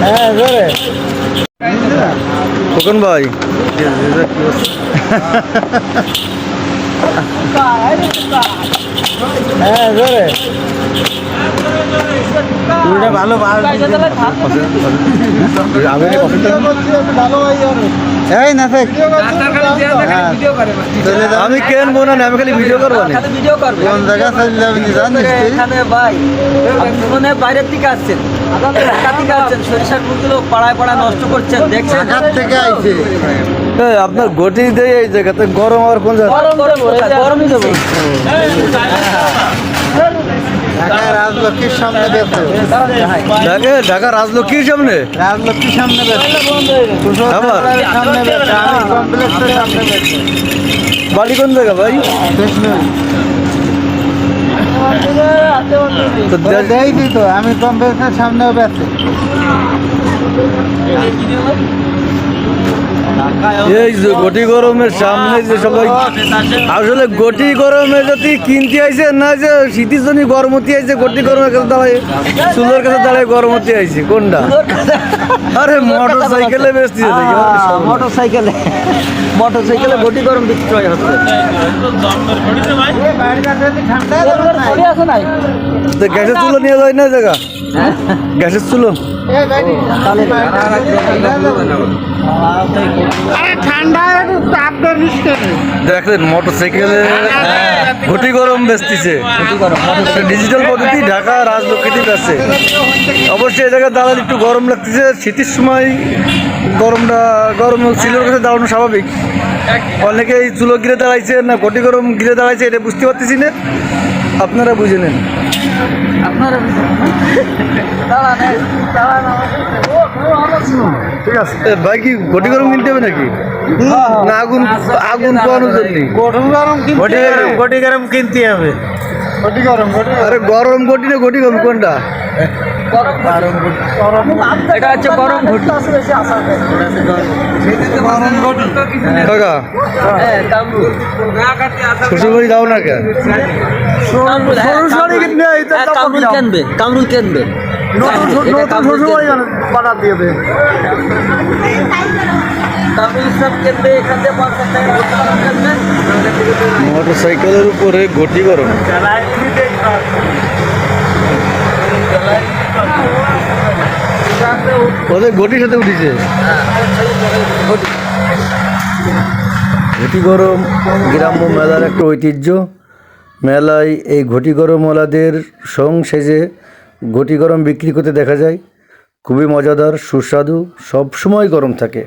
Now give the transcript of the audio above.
হ্যাঁ জোরে। খোকন ভাই। হ্যাঁ জোরে। ভালো আমি এই না থাক আমি কেন বোনা না আমি খালি ভিডিও করব না। খালি ভিডিও করবে। কোন জায়গা এখানে ভাই আপনি বাইরের থেকে আসছেন। সরিষার ফুলগুলো পাড়ায় পাড়ায় নষ্ট করছেন দেখছেন? থেকে আইছে? আপনার গটি দেয় এই জায়গাতে গরম আর কোন জায়গা গরম গরম রাজলক্ষ্মীর সামনে বেছে ঢাকা ঢাকা রাজলক্ষ্মীর সামনে? রাজলক্ষ্মীর সামনে আবার? সামনে বেছে আমি কমপ্লেক্সের সামনে বেছে বাড়ি কোন জায়গা ভাই? তো আমি কমপ্লেক্সের সামনেও বেছে এই যে গটি গরমের সামনে যে সবাই আসলে গটি গরমে যদি কিনতে আইছে না যে শীতের জন্য গরমতি আইছে গটি গরমের কাছে দাঁড়ায় চুলোর কাছে দাঁড়ায় গরমতি আইছে কোনটা? আরে মোটর সাইকেলে বেচতেছে দেখি মোটর সাইকেলে মোটর সাইকেলে গটি গরম বিক্রয় হচ্ছে। গ্যাসের চুলো নিয়ে যায় না জায়গা? গ্যাসের চুলো? দেখলেন মোটর সাইকেলে ঘটি গরম বেচতেছে। ডিজিটাল পদ্ধতি, ঢাকা রাজলক্ষ্মীতে বেচছে অবশ্যই এই জায়গায় দাঁড়ালে একটু গরম লাগতেছে। শীতের সময় গরমটা, গরম সিলের কাছে দাঁড়ানো স্বাভাবিক। অনেকে এই চুলো গিরে দাঁড়াইছে না ঘটি গরম গিরে দাঁড়াইছে, এটা বুঝতে পারতেছি না। আপনারা বুঝে নেন। ঠিক আছে। ভাই কি ঘটি গরম কিনতে হবে নাকি? না আগুন আগুন পোয়ানোর জন্য গরম গরম ঘটি গরম গটি গরম কিনতে হবে। গরম গটি আরে গরম ঘটি না ঘটি গরম কোনটা? এটা হচ্ছে গরম ঘটি কাকা হ্যাঁ শ্বশুরবাড়ি দাও না কে কামরুল, হ্যাঁ, কিনবে, এই তো হ্যাঁ, চাপা কামরুল দিলাম। কেনবে কামরুল কেনবে। এটা কামরুল কেনবে। কামরুল সব কেনবে এখান থেকে পঞ্চাশ টাকা ভর্তি করা কেনবে? মোটর সাইকেলের উপরে ঘটি গরম ওদের ঘটির সাথে উঠেছে। ঘটি গরম গ্রাম্য মেলার একটা ঐতিহ্য। মেলায় এই ঘটি গরমওয়ালাদের সং সেজে ঘটি গরম বিক্রি করতে দেখা যায়। খুবই মজাদার, সুস্বাদু সব সময় গরম থাকে।